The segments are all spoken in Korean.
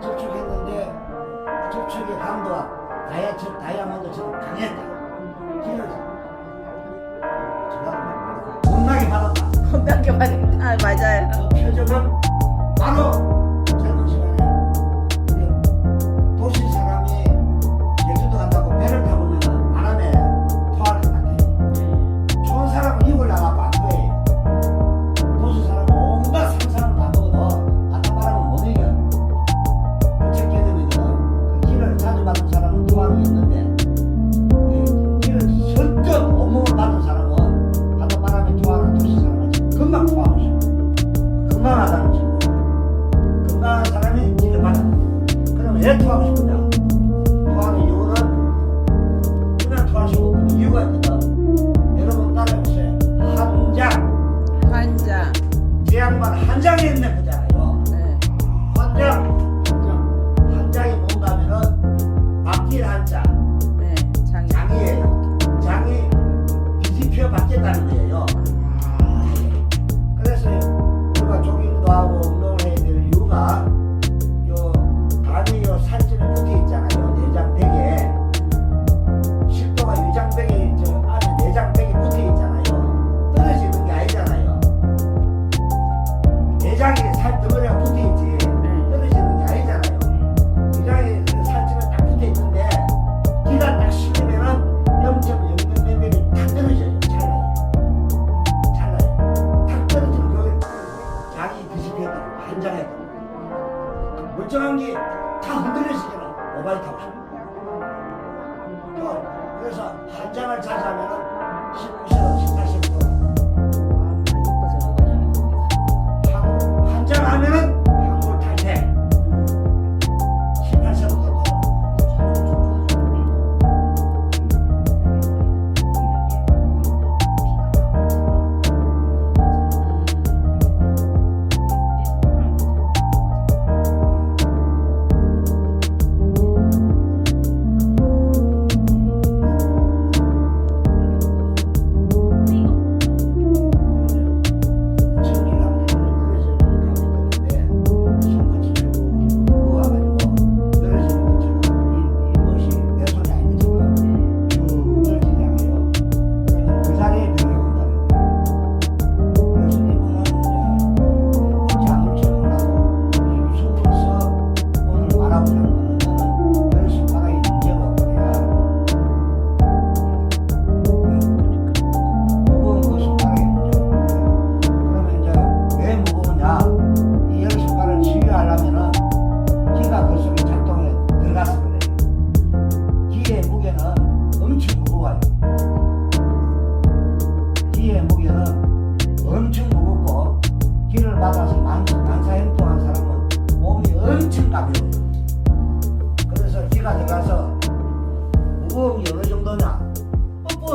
접촉했는데 접촉의 강도가 다이아처럼 다이아몬드처럼 강했다. 그래서 겁나게 받았다. 맞아. 아, 맞아요. 그 표적은 바로 왜 토하고 싶냐? 토하는 이유는 그냥 토할 수 없는 이유가 있거든. 여러분 따라해보세요. 한 장. 환자. 제 양반 한 장에 있네 보잖아요. 네. 한 장. 덩어리가 붙어 있지 떨어지는 게 아니잖아요. 그 살점에 딱 붙어 있는데 기가 딱 실리면은 0.0몇 mm이 탁 떨어져요. 찰나요. 찰나요. 탁 떨어지면 그 장이 뒤집혔다고 한장했다고 멀쩡한 게 다 흔들려지잖아. 오바이 타고. 또 그래서 한 장을 자자면은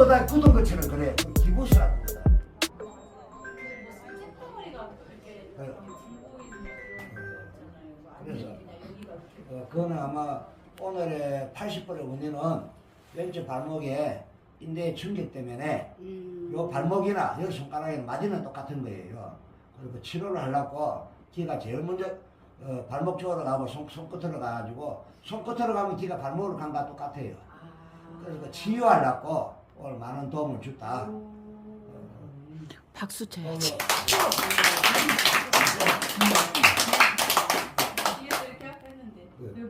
뻣뻣하다 굳은 것처럼 그래요. 그 기부시라는 거다. 네. 그래서 어, 그거는 아마 오늘의 80번의 원인은 왼쪽 발목에 인대의 충격 때문에 요 발목이나 요 손가락에 맞이는 똑같은 거예요. 그리고 치료를 하려고 기가 제일 먼저 어, 발목 쪽으로 가고 손, 손끝으로 가가지고 손끝으로 가면 기가 발목으로 간 거와 똑같아요. 그래서 그 치유하려고 오늘 많은 도움을 줬다. 박수 쳐야지. 뒤에서 이렇게 하고 했는데 네. 이게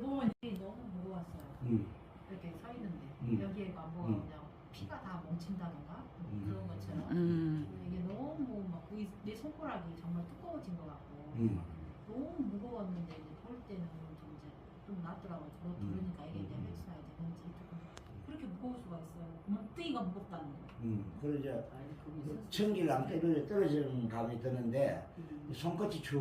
너무 무거웠어요. 음, 이렇게 서 있는데 음. 여기에 음. 그냥 피가 다 멈춘다던가 음. 그런 것처럼 음. 이게 너무 막 거의 내 손가락이 정말 두꺼워진 것 같고 음. 너무 무거웠는데 이제 볼 때는 좀 이제 좀 낫더라고요. 저 음. 들으니까 이게 몸뚱이가 무겁다는 거예요. 음. 이제 아니 그게 천길 안 떨어져 떨어지는 감이 드는데 이 손끝이 쭉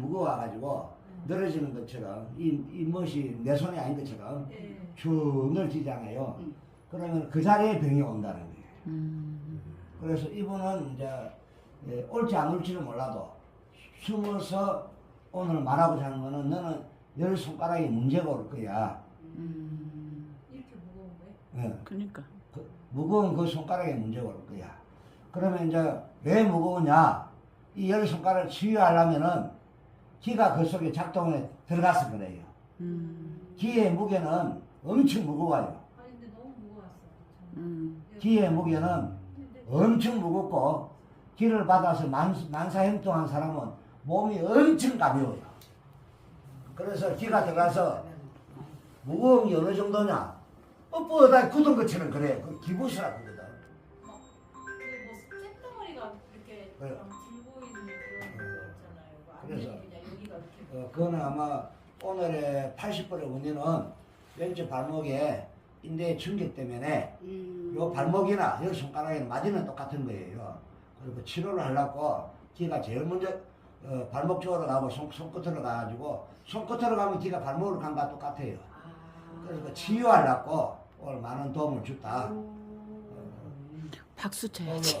무거워가지고 늘어지는 것처럼 이, 이 멋이 내 손이 아닌 것처럼 예. 쭉 늘어지잖아요. 그러면 그 자리에 병이 온다는 거예요. 음. 그래서 이분은 이제 예, 올지 안 올지는 몰라도 숨어서 오늘 말하고자 하는 거는 너는 열 손가락에 문제가 올 거야. 음. 이렇게 무거운 거예요? 예. 그러니까. 그 무거운 그 손가락에 문제가 올 거야. 그러면 이제 왜 무거우냐? 이 열 손가락을 치유하려면은 기가 그 속에 작동에 들어가서 그래요. 음. 기의 무게는 엄청 무거워요. 아니 근데 너무 무거웠어. 음. 기의 무게는 엄청 무겁고 기를 받아서 만, 만사형통한 사람은 몸이 엄청 가벼워요. 그래서 기가 들어가서 무거운 게 어느 정도냐? 뻣뻣하다 굳은 것처럼 그래. 그 기부스라 그거든. 그뭐 쇳덩어리가 이렇게 네. 막 들고 있는 그런 거 있잖아요. 뭐 그래서. 안에 그냥 여기가 이렇게 어, 그거는 아마 오늘의 80번의 원인은 왼쪽 발목에 인대의 충격 때문에 음. 요 발목이나 요 손가락에 맞으면 똑같은 거예요. 그리고 치료를 하려고 기가 제일 먼저 어, 발목 쪽으로 가고 손, 손끝으로 가가지고 손끝으로 가면 기가 발목으로 간 거와 똑같아요. 아. 그래서 그 치유하려고 오늘 많은 도움을 줬다. 박수 쳐야지.